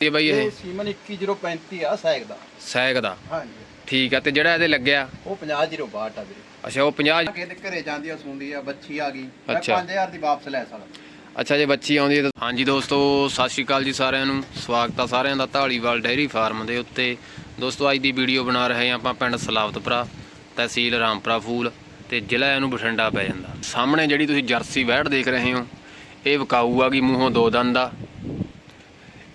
ਇਹ ਬਾਈ ਇਹ ਇਹ ਸੀਮਨ 21035 ਆ ਸੈਕ ਦਾ। ਸੈਕ ਦਾ? ਹਾਂਜੀ। ਠੀਕ ਆ ਤੇ ਜਿਹੜਾ ਇਹਦੇ ਲੱਗਿਆ? ਉਹ 50062 ਆ ਵੀਰੇ। ਅੱਛਾ ਉਹ 50 ਕਿਹਦੇ ਘਰੇ ਜਾਂਦੀ ਆ ਸੁਣਦੀ ਆ ਬੱਚੀ ਆ ਗਈ। ਮੈਂ ਅੱਛਾ। 5000 ਦੀ ਵਾਪਸ ਲੈ ਸਕਦਾ। ਅੱਛਾ ਜੇ ਬੱਚੀ ਆਉਂਦੀ ਹੈ ਤਾਂ ਹਾਂਜੀ ਦੋਸਤੋ ਸਤਿ ਸ਼੍ਰੀ ਅਕਾਲ ਜੀ ਸਾਰਿਆਂ ਨੂੰ। ਸਵਾਗਤ ਆ ਸਾਰਿਆਂ ਦਾ ਢਾਲੀਵਾਲ ਡੈਰੀ ਫਾਰਮ ਦੇ ਉੱਤੇ। ਦੋਸਤੋ ਅੱਜ ਦੀ ਵੀਡੀਓ ਬਣਾ ਰਹੇ ਹਾਂ ਆਪਾਂ ਪਿੰਡ ਸਲਾਵਤਪੁਰਾ ਤਹਿਸੀਲ ਰਾਮਪੁਰਾ ਫੂਲ ਤੇ ਜ਼ਿਲ੍ਹਾ ਇਹਨੂੰ ਬਠਿੰਡਾ ਪੈ ਜਾਂਦਾ। ਸਾਹਮਣੇ ਜਿਹੜੀ ਤੁਸੀਂ ਜਰਸੀ ਵੈੜ ਦੇਖ ਰਹੇ ਹੋ ਇਹ ਵਿਕਾਊ ਆ ਗਈ ਮੂੰਹੋਂ ਦੋ ਦੰਦ ਦਾ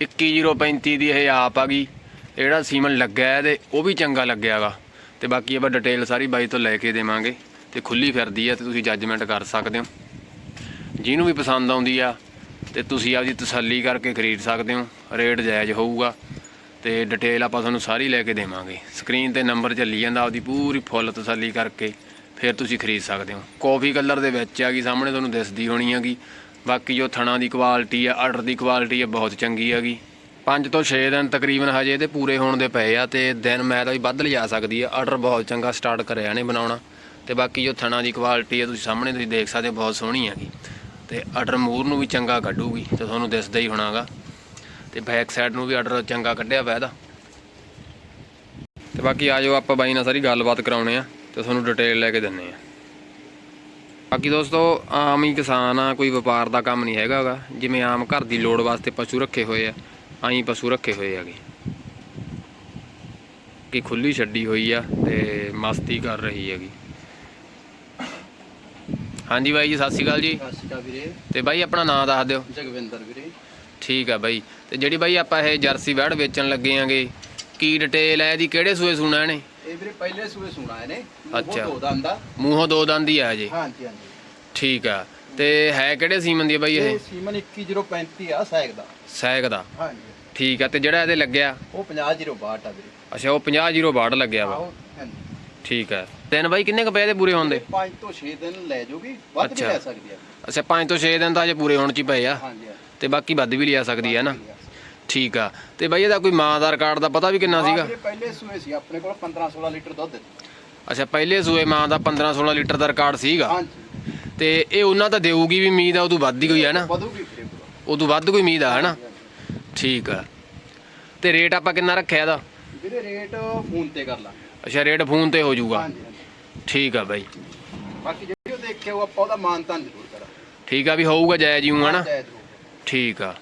21035 ਦੀ ਇਹ ਆਪ ਆ ਗਈ। ਜਿਹੜਾ ਸੀਮਨ ਲੱਗਿਆ ਹੈ ਤੇ ਉਹ ਵੀ ਚੰਗਾ ਲੱਗਿਆਗਾ। ਤੇ ਬਾਕੀ ਆਪਾਂ ਡਿਟੇਲ ਸਾਰੀ ਬਾਈ ਤੋਂ ਲੈ ਕੇ ਦੇਵਾਂਗੇ। ਤੇ ਖੁੱਲੀ ਫਿਰਦੀ ਆ ਤੇ ਤੁਸੀਂ ਜੱਜਮੈਂਟ ਕਰ ਸਕਦੇ ਹੋ। ਜਿਹਨੂੰ ਵੀ ਪਸੰਦ ਆਉਂਦੀ ਆ ਤੇ ਤੁਸੀਂ ਆਪਦੀ ਤਸੱਲੀ ਕਰਕੇ ਖਰੀਦ ਸਕਦੇ ਹੋ। ਰੇਟ ਜਾਇਜ਼ ਹੋਊਗਾ। ਤੇ ਡਿਟੇਲ ਆਪਾਂ ਤੁਹਾਨੂੰ ਸਾਰੀ ਲੈ ਕੇ ਦੇਵਾਂਗੇ। ਸਕਰੀਨ ਤੇ ਨੰਬਰ ਚੱਲੀ ਜਾਂਦਾ ਆਪਦੀ ਪੂਰੀ ਫੁੱਲ ਤਸੱਲੀ ਕਰਕੇ। ਫਿਰ ਤੁਸੀਂ ਖਰੀਦ ਸਕਦੇ ਹੋ। ਕਾਫੀ ਕਲਰ ਦੇ ਵਿੱਚ ਆ ਗਈ, ਸਾਹਮਣੇ ਤੁਹਾਨੂੰ ਦਿਸਦੀ ਹੋਣੀ ਹੈਗੀ। ਬਾਕੀ ਜੋ ਥਣਾ ਦੀ ਕੁਆਲਿਟੀ ਆ ਆਰਡਰ ਦੀ ਕੁਆਲਿਟੀ ਆ, ਬਹੁਤ ਚੰਗੀ ਹੈਗੀ। 5 ਤੋਂ 6 ਦਿਨ ਤਕਰੀਬਨ ਹਜੇ ਇਹਦੇ ਪੂਰੇ ਹੋਣ ਦੇ ਪਏ ਆ ਤੇ ਦਿਨ ਮੈਂ ਤਾਂ ਵੀ ਵੱਧ ਲਿਜਾ ਸਕਦੀ ਆ। ਆਰਡਰ ਬਹੁਤ ਚੰਗਾ ਸਟਾਰਟ ਕਰਿਆ ਨੇ ਬਣਾਉਣਾ। ਤੇ ਬਾਕੀ ਜੋ ਥਣਾ ਦੀ ਕੁਆਲਿਟੀ ਆ, ਤੁਸੀਂ ਸਾਹਮਣੇ ਤੁਸੀਂ ਦੇਖ ਸਕਦੇ ਹੋ, ਬਹੁਤ ਸੋਹਣੀ ਹੈਗੀ। ਤੇ ਆਰਡਰ ਮੂਰ ਨੂੰ ਵੀ ਚੰਗਾ ਕੱਢੂਗੀ, ਤੇ ਤੁਹਾਨੂੰ ਦਿਸਦਾ ਹੀ ਹੋਣਾਗਾ। ਤੇ ਬੈਕ ਸਾਈਡ ਨੂੰ ਵੀ ਆਰਡਰ ਚੰਗਾ ਕੱਢਿਆ ਪਿਆ ਇਹਦਾ। ਤੇ ਬਾਕੀ ਆਜੋ ਆਪਾਂ ਬਾਈ ਨਾਲ ਸਾਰੀ ਗੱਲਬਾਤ ਕਰਾਉਣੇ ਆ, ਤੇ ਤੁਹਾਨੂੰ ਡਿਟੇਲ ਲੈ ਕੇ ਦਿੰਨੇ ਆ। ਬਾਕੀ ਦੋਸਤੋ ਆਮ ਹੀ ਕਿਸਾਨ ਆ ਕੋਈ ਵਪਾਰ ਦਾ ਕੰਮ ਨਹੀਂ ਹੈਗਾਗਾ ਜਿਵੇਂ ਆਮ ਘਰ ਦੀ ਲੋੜ ਵਾਸਤੇ ਪਸ਼ੂ ਰੱਖੇ ਹੋਏ ਆ ਆਈ ਪਸ਼ੂ ਰੱਖੇ ਹੋਏ ਹੈਗੇ। ਕਿ ਖੁੱਲੀ ਛੱਡੀ ਹੋਈ ਆ ਤੇ ਮਸਤੀ ਕਰ ਰਹੀ ਹੈਗੀ। ਹਾਂਜੀ ਬਾਈ ਜੀ ਸਤਿ ਸ਼੍ਰੀ ਅਕਾਲ ਜੀ। ਸਤਿ ਸ਼੍ਰੀ ਅਕਾਲ ਵੀਰੇ। ਤੇ ਬਾਈ ਆਪਣਾ ਨਾਮ ਦੱਸ ਦਿਓ। ਜਗਵਿੰਦਰ ਵੀਰੇ। ਠੀਕ ਆ ਬਾਈ। ਤੇ ਜਿਹੜੀ ਬਾਈ ਆਪਾਂ ਇਹ ਜਰਸੀ ਵੈੜ ਵੇਚਣ ਲੱਗੇ ਆਂਗੇ ਕੀ ਡਿਟੇਲ ਹੈ ਇਹਦੀ ਕਿਹੜੇ ਸੂਏ ਸੁਣਾ ਇਹਨੇ? ਇਹ ਵੀਰੇ ਪਹਿਲੇ ਸੂਏ ਸੁਣਾ ਇਹਨੇ। ਅੱਛਾ। ਉਹ ਦੋ ਦੰਦ ਆ। ਮੂੰਹੋਂ ਦੋ ਦੰਦ ਹੀ ਆ ਹਾਂਜੀ। ਹਾਂਜੀ ਠੀਕ ਆ। ਤੇ ਹੈ ਕਿਹੜੇ ਸੀਮਨ ਦੀ ਆ ਬਾਈ ਇਹ? ਇਹ ਸੀਮਨ 21035 ਆ ਸੈਕ ਦਾ। ਸੈਕ ਦਾ। ਹਾਂਜੀ। ਠੀਕ ਆ ਤੇ ਜਿਹੜਾ ਇਹਦੇ ਲੱਗਿਆ? ਉਹ 50062 ਆ ਵੀਰੇ। ਅੱਛਾ ਉਹ 50 ਲੱਗਿਆ ਵਾ। ਆਹੋ ਹਾਂਜੀ। ਠੀਕ ਆ। ਦਿਨ ਬਾਈ ਕਿੰਨੇ ਕ ਪਏ ਇਹਦੇ ਪੂਰੇ ਹੋਣ ਦੇ? 5 ਤੋਂ 6 ਦਿਨ ਲੈ ਜਾਊਗੀ ਵੱਧ ਵੀ ਅੱਛਾ। ਲੈ ਸਕਦੀ ਆ। ਅੱਛਾ 5 ਤੋਂ 6 ਦਿਨ ਤਾਂ ਹਜੇ ਪੂਰੇ ਹੋਣ ਚ ਹੀ ਪਏ ਆ। ਹਾਂਜੀ ਹਾਂਜੀ। ਤੇ ਬਾਕੀ ਵੱਧ ਵੀ ਲਿਆ ਸਕਦੀ ਹੈ ਨਾ। ਠੀਕ ਆ। ਤੇ ਬਾਈ ਇਹਦਾ ਕੋਈ ਮਾਂ ਦਾ ਰਿਕਾਰਡ ਦਾ ਪਤਾ ਵੀ ਕਿੰਨਾ ਹਾਂ ਸੀਗਾ? ਵੀਰੇ ਪਹਿਲੇ ਸੂਏ ਸੀ ਆਪਣੇ ਕੋਲ 15 16 ਲੀਟਰ ਦੁੱਧ ਅੱਛਾ ਪਹਿਲੇ ਸੂਏ ਮਾਂ ਦਾ 15 16 ਲੀਟਰ ਦਾ ਰਿਕਾਰਡ ਸੀਗਾ? ਹਾਂਜੀ। ਤੇ ਇਹ ਉਹਨਾਂ ਤਾਂ ਦੇਊਗੀ ਵੀ ਉਮੀਦ ਆ ਉਦੋਂ ਵੱਧ ਹੀ ਕੋਈ ਹੈ ਨਾ? ਵਧੂਗੀ ਵੀਰੇ। ਉਦੋਂ ਵੱਧ ਕੋਈ ਉਮੀਦ ਆ ਹੈ ਨਾ ਠੀਕ ਆ। ਤੇ ਰੇਟ ਆਪਾਂ ਕਿੰਨਾ ਰੱਖਿਆ ਇਹਦਾ? ਵੀਰੇ ਰੇਟ ਫੋਨ ਤੇ ਕਰ ਲਾਂਗੇ। ਅੱਛਾ ਰੇਟ ਫੋਨ ਤੇ ਹੋ ਜਾਊਗਾ। ਹਾਂਜੀ ਹਾਂਜੀ। ਠੀਕ ਆ ਬਾਈ। ਬਾਕੀ ਜਿਹੜੀ ਉਹ ਦੇਖਿਆ ਉਹ ਆਪਾਂ ਉਹਦਾ ਮਾਨਤਾਨ ਜ਼ਰੂਰ ਕਰਾਂ ਠੀਕ ਆ ਵੀ ਹੋਊਗਾ ਜਾਇਜ਼ ਹੀ ਜਾਇਜ਼ ਹੋਊਗਾ। ਠੀਕ ਆ।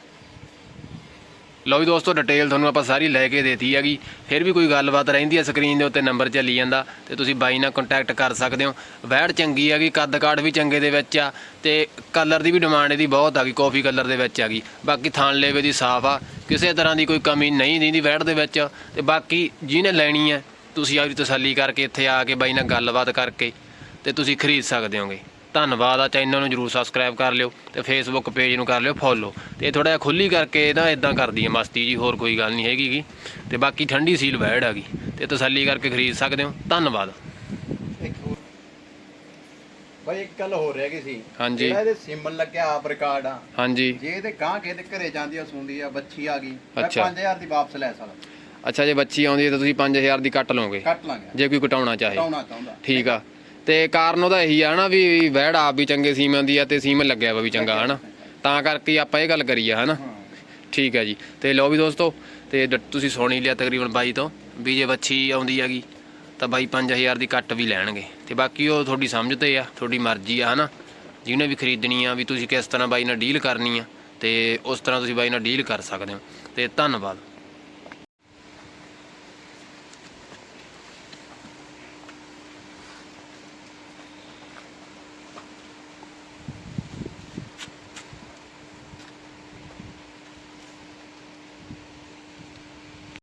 ਲਓ ਵੀ ਦੋਸਤੋ ਡਿਟੇਲ ਤੁਹਾਨੂੰ ਆਪਾਂ ਸਾਰੀ ਲੈ ਕੇ ਦੇਤੀ ਹੈਗੀ। ਫਿਰ ਵੀ ਕੋਈ ਗੱਲਬਾਤ ਰਹਿੰਦੀ ਹੈ ਸਕਰੀਨ ਦੇ ਉੱਤੇ ਨੰਬਰ ਚੱਲੀ ਜਾਂਦਾ ਤੇ ਤੁਸੀਂ ਬਾਈ ਨਾਲ ਕੰਟੈਕਟ ਕਰ ਸਕਦੇ ਹੋ। ਵੈੜ ਚੰਗੀ ਹੈਗੀ, ਕੱਦ ਕਾਠ ਵੀ ਚੰਗੇ ਦੇ ਵਿੱਚ ਆ ਤੇ ਕਲਰ ਦੀ ਵੀ ਡਿਮਾਂਡ ਇਹਦੀ ਬਹੁਤ ਆ ਗਈ ਕਾਫੀ ਕਲਰ ਦੇ ਵਿੱਚ ਹੈਗੀ। ਬਾਕੀ ਥਾਣ ਲੇਵੇ ਦੀ ਸਾਫ਼ ਆ, ਕਿਸੇ ਤਰ੍ਹਾਂ ਦੀ ਕੋਈ ਕਮੀ ਨਹੀਂ ਦਿੰਦੀ ਵੈੜ ਦੇ ਵਿੱਚ। ਤੇ ਬਾਕੀ ਜਿਹਨੇ ਲੈਣੀ ਹੈ, ਤੁਸੀਂ ਆਪਦੀ ਤਸੱਲੀ ਕਰਕੇ ਇੱਥੇ ਆ ਕੇ ਬਾਈ ਨਾਲ ਗੱਲਬਾਤ ਕਰਕੇ ਤੇ ਤੁਸੀਂ ਖਰੀਦ ਸਕਦੇ ਹੋਗੇ। ਧੰਨਵਾਦ ਆ ਚੈਨਲ ਨੂੰ ਜਰੂਰ ਸਬਸਕ੍ਰਾਈਬ ਕਰ ਲਿਓ ਤੇ ਫੇਸਬੁੱਕ ਪੇਜ ਨੂੰ ਕਰ ਲਿਓ ਫੋਲੋ ਤੇ ਥੋੜਾ ਜਿਹਾ ਖੁੱਲੀ ਕਰਕੇ ਨਾ ਇਦਾਂ ਕਰਦੀ ਹੈ ਮਸਤੀ ਜੀ ਹੋਰ ਕੋਈ ਗੱਲ ਨਹੀਂ ਹੈਗੀ ਗੀ। ਤੇ ਬਾਕੀ ਠੰਡੀ ਸੀਲ ਵੈੜ ਹੈਗੀ ਤੇ ਤਸੱਲੀ ਕਰਕੇ ਖਰੀਦ ਸਕਦੇ ਹੋ। ਧੰਨਵਾਦ। ਬਾਈ ਇੱਕ ਗੱਲ ਹੋ ਰਹੀ ਸੀ। ਹਾਂਜੀ। ਜਿਹੜਾ ਇਹਦੇ ਸਿਮਨ ਲੱਗਿਆ ਆਪ ਰਿਕਾਰਡ ਆ। ਹਾਂਜੀ। ਜੇ ਇਹਦੇ ਗਾਂ ਕਿਸੇ ਦੇ ਘਰੇ ਜਾਂਦੀ ਆ ਸੁਣਦੀ ਆ ਬੱਚੀ ਆ ਗਈ। ਮੈਂ ਅੱਛਾ। 5000 ਦੀ ਵਾਪਸ ਲੈ ਸਕਦਾ। ਅੱਛਾ ਜੇ ਬੱਚੀ ਆਉਂਦੀ ਹੈ ਤਾਂ ਤੁਸੀਂ 5000 ਦੀ ਕੱਟ ਲਓਗੇ। ਕੱਟ ਲਾਂਗੇ। ਜੇ ਕੋਈ ਘਟਾਉਣਾ ਚਾਹੇ। ਚਾਹੁੰਦਾ। ਠੀਕ ਆ। ਤੇ ਕਾਰਨ ਉਹਦਾ ਇਹੀ ਆ ਨਾ ਵੀ ਵੈੜ ਆਪ ਵੀ ਚੰਗੇ ਸੀਮਨ ਦੀ ਆ ਤੇ ਸੀਮਨ ਲੱਗਿਆ ਵਾ ਵੀ ਚੰਗਾ ਹਨਾ। ਤਾਂ ਕਰਕੇ ਆਪਾਂ ਇਹ ਗੱਲ ਕਰੀ ਆ ਹਨਾ। ਠੀਕ ਹੈ ਜੀ। ਤੇ ਲਓ ਵੀ ਦੋਸਤੋ, ਤੇ ਡ- ਤੁਸੀਂ ਸੁਣ ਲਿਆ ਤਕਰੀਬਨ ਬਾਈ ਤੋਂ ਵੀ ਜੇ ਵੱਛੀ ਆਉਂਦੀ ਹੈਗੀ ਤਾਂ ਬਾਈ 5000 ਦੀ ਕੱਟ ਵੀ ਲੈਣਗੇ। ਤੇ ਬਾਕੀ ਉਹ ਤੁਹਾਡੀ ਸਮਝ ਤੇ ਆ, ਤੁਹਾਡੀ ਮਰਜ਼ੀ ਆ ਹਨਾ। ਜਿਹਨੇ ਵੀ ਖਰੀਦਣੀ ਆ ਵੀ ਤੁਸੀਂ ਕਿਸ ਤਰ੍ਹਾਂ ਬਾਈ ਨਾਲ ਡੀਲ ਕਰਨੀ ਆ ਤੇ ਉਸ ਤਰ੍ਹਾਂ ਤੁਸੀਂ ਬਾਈ ਨਾਲ ਡੀਲ ਕਰ ਸਕਦੇ ਹੋ। ਤੇ ਧੰਨਵਾਦ।